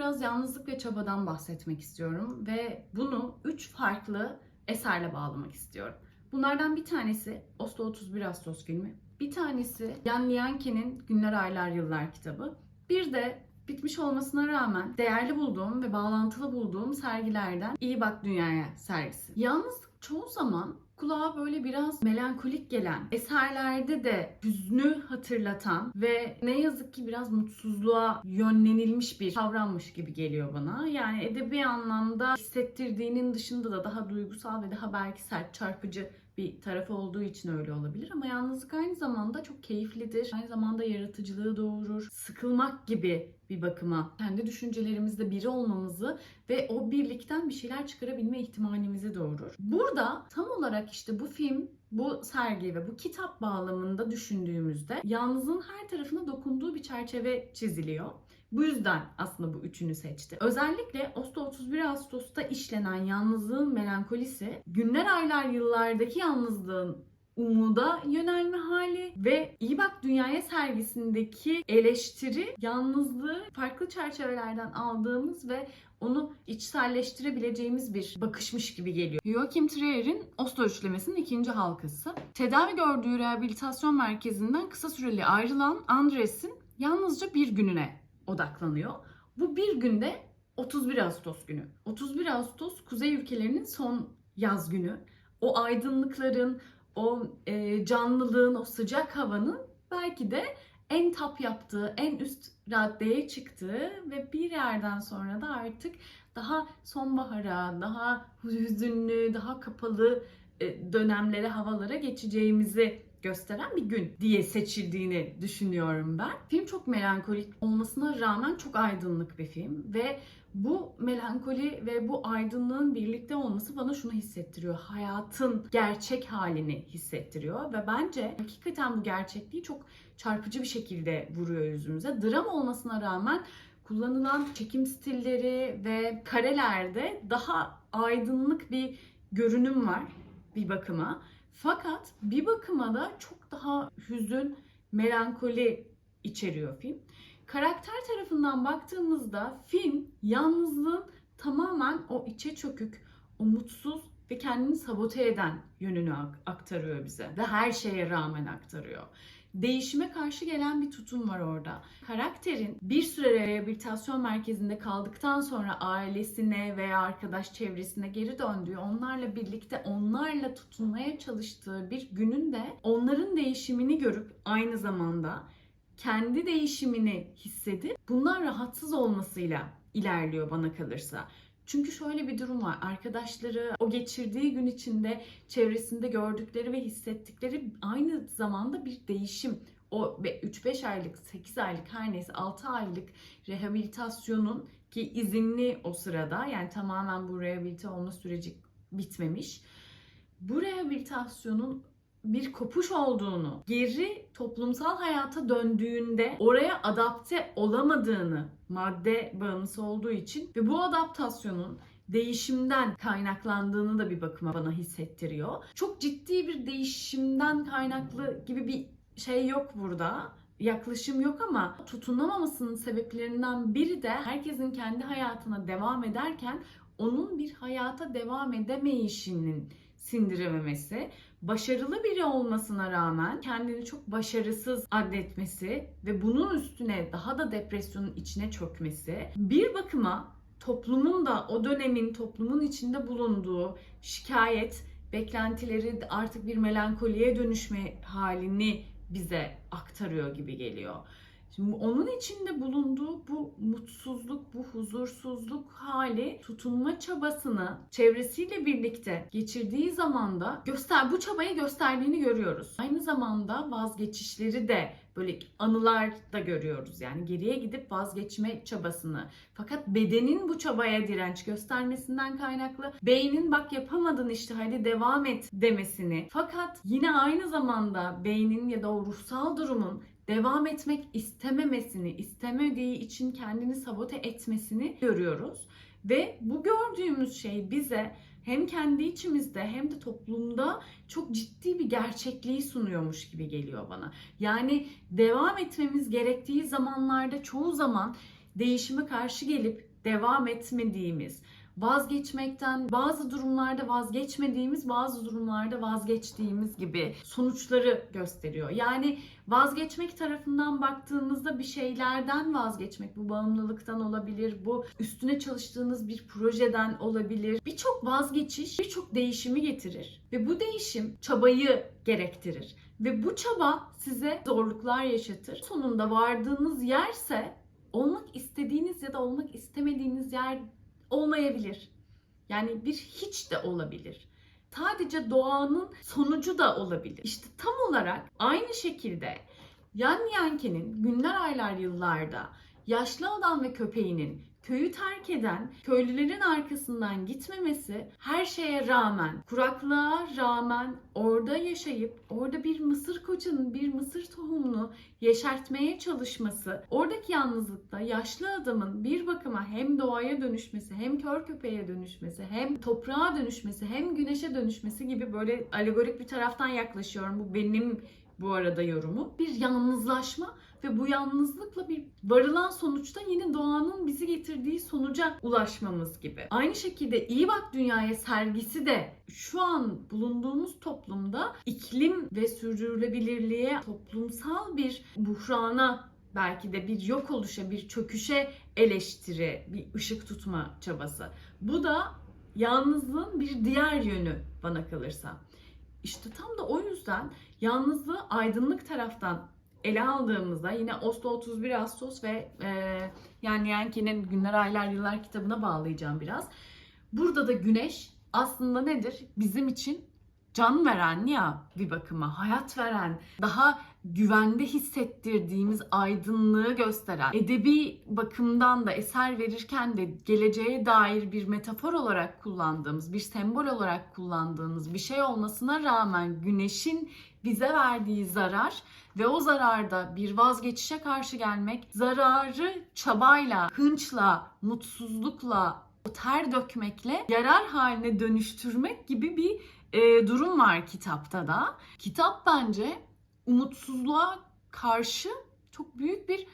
biraz yalnızlık ve çabadan bahsetmek istiyorum ve bunu üç farklı eserle bağlamak istiyorum. Bunlardan bir tanesi Oslo 31 Ağustos filmi. Bir tanesi Jan Lianke'nin Günler Aylar Yıllar kitabı. Bir de bitmiş olmasına rağmen değerli bulduğum ve bağlantılı bulduğum sergilerden İyi Bak Dünyaya sergisi. Yalnızlık çoğu zaman kulağa böyle biraz melankolik gelen, eserlerde de hüznü hatırlatan ve ne yazık ki biraz mutsuzluğa yönlenilmiş bir kavrammış gibi geliyor bana. Yani edebi anlamda hissettirdiğinin dışında da daha duygusal ve daha belki sert, çarpıcı bir tarafı olduğu için öyle olabilir ama yalnızlık aynı zamanda çok keyiflidir. Aynı zamanda yaratıcılığı doğurur. Sıkılmak gibi bir bakıma kendi düşüncelerimizde biri olmamızı ve o birlikten bir şeyler çıkarabilme ihtimalimizi doğurur. Burada tam olarak işte bu film, bu sergi ve bu kitap bağlamında düşündüğümüzde yalnızlığın her tarafına dokunduğu bir çerçeve çiziliyor. Bu yüzden aslında bu üçünü seçti. Özellikle Oslo 31 Ağustos'ta işlenen yalnızlığın melankolisi, günler aylar yıllardaki yalnızlığın umuda yönelme hali ve İyi Bak Dünyaya sergisindeki eleştiri yalnızlığı farklı çerçevelerden aldığımız ve onu içselleştirebileceğimiz bir bakışmış gibi geliyor. Joachim Trier'in Oslo üçlemesinin ikinci halkası. Tedavi gördüğü rehabilitasyon merkezinden kısa süreli ayrılan Andres'in yalnızca bir gününe odaklanıyor. Bu bir günde 31 Ağustos günü. 31 Ağustos kuzey ülkelerinin son yaz günü. O aydınlıkların, o e, canlılığın, o sıcak havanın belki de en tap yaptığı, en üst raddeye çıktığı ve bir yerden sonra da artık daha sonbahara, daha hüzünlü, daha kapalı e, dönemlere, havalara geçeceğimizi gösteren bir gün diye seçildiğini düşünüyorum ben. Film çok melankolik olmasına rağmen çok aydınlık bir film ve bu melankoli ve bu aydınlığın birlikte olması bana şunu hissettiriyor. Hayatın gerçek halini hissettiriyor ve bence hakikaten bu gerçekliği çok çarpıcı bir şekilde vuruyor yüzümüze. Dram olmasına rağmen kullanılan çekim stilleri ve karelerde daha aydınlık bir görünüm var bir bakıma. Fakat bir bakıma da çok daha hüzün, melankoli içeriyor film. Karakter tarafından baktığımızda film yalnızlığın tamamen o içe çökük, o mutsuz ve kendini sabote eden yönünü aktarıyor bize ve her şeye rağmen aktarıyor. Değişime karşı gelen bir tutum var orada. Karakterin bir süre rehabilitasyon merkezinde kaldıktan sonra ailesine veya arkadaş çevresine geri döndüğü, onlarla birlikte onlarla tutunmaya çalıştığı bir günün de onların değişimini görüp aynı zamanda kendi değişimini hissedip bundan rahatsız olmasıyla ilerliyor bana kalırsa. Çünkü şöyle bir durum var. Arkadaşları o geçirdiği gün içinde çevresinde gördükleri ve hissettikleri aynı zamanda bir değişim. O 3-5 aylık, 8 aylık her neyse 6 aylık rehabilitasyonun ki izinli o sırada yani tamamen bu rehabilite olma süreci bitmemiş. Bu rehabilitasyonun bir kopuş olduğunu, geri toplumsal hayata döndüğünde oraya adapte olamadığını madde bağımlısı olduğu için ve bu adaptasyonun değişimden kaynaklandığını da bir bakıma bana hissettiriyor. Çok ciddi bir değişimden kaynaklı gibi bir şey yok burada yaklaşım yok ama tutunamamasının sebeplerinden biri de herkesin kendi hayatına devam ederken onun bir hayata devam edemeyişinin sindirememesi, başarılı biri olmasına rağmen kendini çok başarısız adetmesi ve bunun üstüne daha da depresyonun içine çökmesi bir bakıma toplumun da o dönemin toplumun içinde bulunduğu şikayet, beklentileri artık bir melankoliye dönüşme halini bize aktarıyor gibi geliyor. Şimdi onun içinde bulunduğu bu mutsuzluk, bu huzursuzluk hali tutunma çabasını çevresiyle birlikte geçirdiği zaman da göster bu çabayı gösterdiğini görüyoruz. Aynı zamanda vazgeçişleri de böyle anılar da görüyoruz. Yani geriye gidip vazgeçme çabasını. Fakat bedenin bu çabaya direnç göstermesinden kaynaklı beynin bak yapamadın işte hadi devam et demesini. Fakat yine aynı zamanda beynin ya da o ruhsal durumun devam etmek istememesini, istemediği için kendini sabote etmesini görüyoruz. Ve bu gördüğümüz şey bize hem kendi içimizde hem de toplumda çok ciddi bir gerçekliği sunuyormuş gibi geliyor bana. Yani devam etmemiz gerektiği zamanlarda çoğu zaman değişime karşı gelip devam etmediğimiz, vazgeçmekten bazı durumlarda vazgeçmediğimiz, bazı durumlarda vazgeçtiğimiz gibi sonuçları gösteriyor. Yani vazgeçmek tarafından baktığımızda bir şeylerden vazgeçmek, bu bağımlılıktan olabilir, bu üstüne çalıştığınız bir projeden olabilir. Birçok vazgeçiş birçok değişimi getirir ve bu değişim çabayı gerektirir. Ve bu çaba size zorluklar yaşatır. Sonunda vardığınız yerse olmak istediğiniz ya da olmak istemediğiniz yer olmayabilir. Yani bir hiç de olabilir. Sadece doğanın sonucu da olabilir. İşte tam olarak aynı şekilde Yan Yanke'nin günler aylar yıllarda yaşlı adam ve köpeğinin köyü terk eden köylülerin arkasından gitmemesi her şeye rağmen, kuraklığa rağmen orada yaşayıp orada bir mısır koçanın bir mısır tohumunu yeşertmeye çalışması, oradaki yalnızlıkta yaşlı adamın bir bakıma hem doğaya dönüşmesi, hem kör köpeğe dönüşmesi, hem toprağa dönüşmesi, hem güneşe dönüşmesi gibi böyle alegorik bir taraftan yaklaşıyorum. Bu benim bu arada yorumu. Bir yalnızlaşma ve bu yalnızlıkla bir varılan sonuçta yine doğanın bizi getirdiği sonuca ulaşmamız gibi. Aynı şekilde iyi bak dünyaya sergisi de şu an bulunduğumuz toplumda iklim ve sürdürülebilirliğe toplumsal bir buhrana belki de bir yok oluşa, bir çöküşe eleştiri, bir ışık tutma çabası. Bu da yalnızlığın bir diğer yönü bana kalırsa. İşte tam da o yüzden yalnızlığı aydınlık taraftan ele aldığımızda yine Oslo 31 Ağustos ve e, yani Yankee'nin Günler Aylar Yıllar kitabına bağlayacağım biraz. Burada da güneş aslında nedir? Bizim için can veren ya bir bakıma hayat veren, daha güvende hissettirdiğimiz aydınlığı gösteren, edebi bakımdan da eser verirken de geleceğe dair bir metafor olarak kullandığımız, bir sembol olarak kullandığımız bir şey olmasına rağmen güneşin bize verdiği zarar ve o zararda bir vazgeçişe karşı gelmek, zararı çabayla, hınçla, mutsuzlukla, ter dökmekle yarar haline dönüştürmek gibi bir e, durum var kitapta da. Kitap bence umutsuzluğa karşı çok büyük bir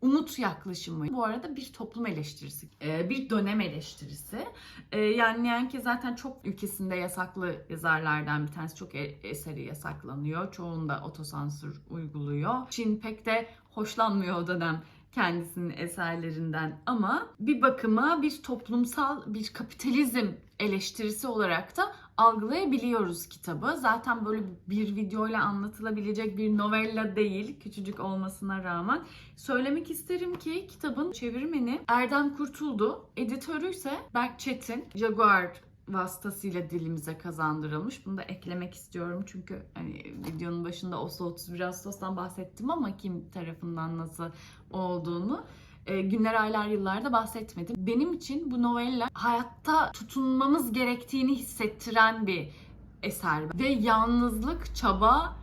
umut yaklaşımı. Bu arada bir toplum eleştirisi, e, bir dönem eleştirisi. E, yani Yankee zaten çok ülkesinde yasaklı yazarlardan bir tanesi. Çok e- eseri yasaklanıyor. Çoğunda otosansür uyguluyor. Çin pek de hoşlanmıyor o dönem kendisinin eserlerinden ama bir bakıma bir toplumsal bir kapitalizm eleştirisi olarak da algılayabiliyoruz kitabı. Zaten böyle bir videoyla anlatılabilecek bir novella değil küçücük olmasına rağmen. Söylemek isterim ki kitabın çevirmeni Erdem Kurtuldu. Editörü ise Berk Çetin. Jaguar vasıtasıyla dilimize kazandırılmış. Bunu da eklemek istiyorum çünkü hani videonun başında Oslo 31 Ağustos'tan bahsettim ama kim tarafından nasıl olduğunu e, günler, aylar, yıllarda bahsetmedim. Benim için bu novella hayatta tutunmamız gerektiğini hissettiren bir eser. Ve yalnızlık, çaba,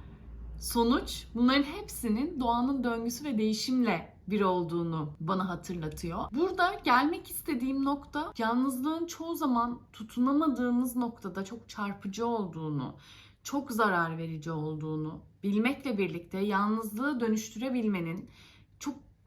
sonuç bunların hepsinin doğanın döngüsü ve değişimle bir olduğunu bana hatırlatıyor. Burada gelmek istediğim nokta yalnızlığın çoğu zaman tutunamadığımız noktada çok çarpıcı olduğunu, çok zarar verici olduğunu bilmekle birlikte yalnızlığı dönüştürebilmenin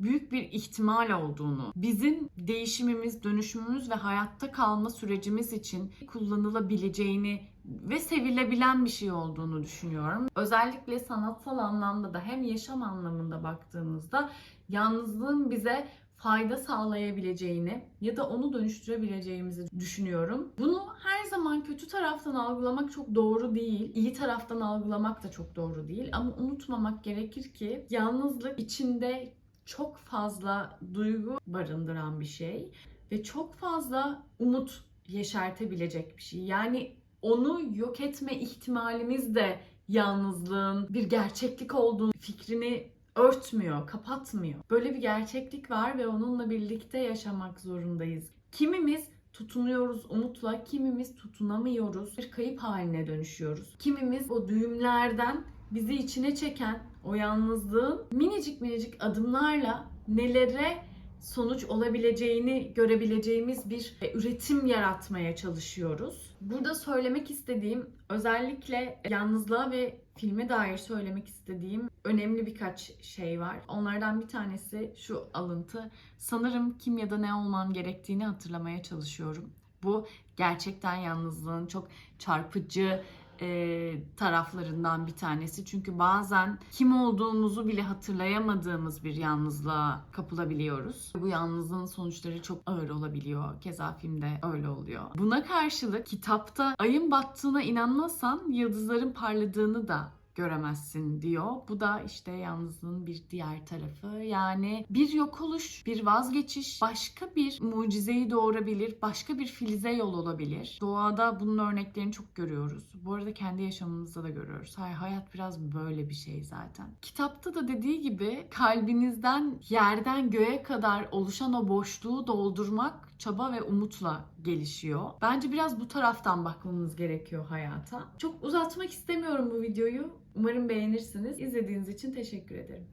büyük bir ihtimal olduğunu, bizim değişimimiz, dönüşümümüz ve hayatta kalma sürecimiz için kullanılabileceğini ve sevilebilen bir şey olduğunu düşünüyorum. Özellikle sanatsal anlamda da hem yaşam anlamında baktığımızda yalnızlığın bize fayda sağlayabileceğini ya da onu dönüştürebileceğimizi düşünüyorum. Bunu her zaman kötü taraftan algılamak çok doğru değil. İyi taraftan algılamak da çok doğru değil. Ama unutmamak gerekir ki yalnızlık içinde çok fazla duygu barındıran bir şey ve çok fazla umut yeşertebilecek bir şey. Yani onu yok etme ihtimalimiz de yalnızlığın bir gerçeklik olduğunu fikrini örtmüyor, kapatmıyor. Böyle bir gerçeklik var ve onunla birlikte yaşamak zorundayız. Kimimiz tutunuyoruz umutla, kimimiz tutunamıyoruz. Bir kayıp haline dönüşüyoruz. Kimimiz o düğümlerden bizi içine çeken o yalnızlığın minicik minicik adımlarla nelere sonuç olabileceğini görebileceğimiz bir e, üretim yaratmaya çalışıyoruz. Burada söylemek istediğim özellikle yalnızlığa ve filme dair söylemek istediğim önemli birkaç şey var. Onlardan bir tanesi şu alıntı. Sanırım kim ya da ne olmam gerektiğini hatırlamaya çalışıyorum. Bu gerçekten yalnızlığın çok çarpıcı e, taraflarından bir tanesi. Çünkü bazen kim olduğumuzu bile hatırlayamadığımız bir yalnızlığa kapılabiliyoruz. Bu yalnızlığın sonuçları çok ağır olabiliyor. Keza filmde öyle oluyor. Buna karşılık kitapta ayın battığına inanmazsan yıldızların parladığını da göremezsin diyor. Bu da işte yalnızlığın bir diğer tarafı. Yani bir yok oluş, bir vazgeçiş, başka bir mucizeyi doğurabilir, başka bir filize yol olabilir. Doğada bunun örneklerini çok görüyoruz. Bu arada kendi yaşamımızda da görüyoruz. Hay hayat biraz böyle bir şey zaten. Kitapta da dediği gibi kalbinizden yerden göğe kadar oluşan o boşluğu doldurmak çaba ve umutla gelişiyor. Bence biraz bu taraftan bakmamız gerekiyor hayata. Çok uzatmak istemiyorum bu videoyu. Umarım beğenirsiniz. İzlediğiniz için teşekkür ederim.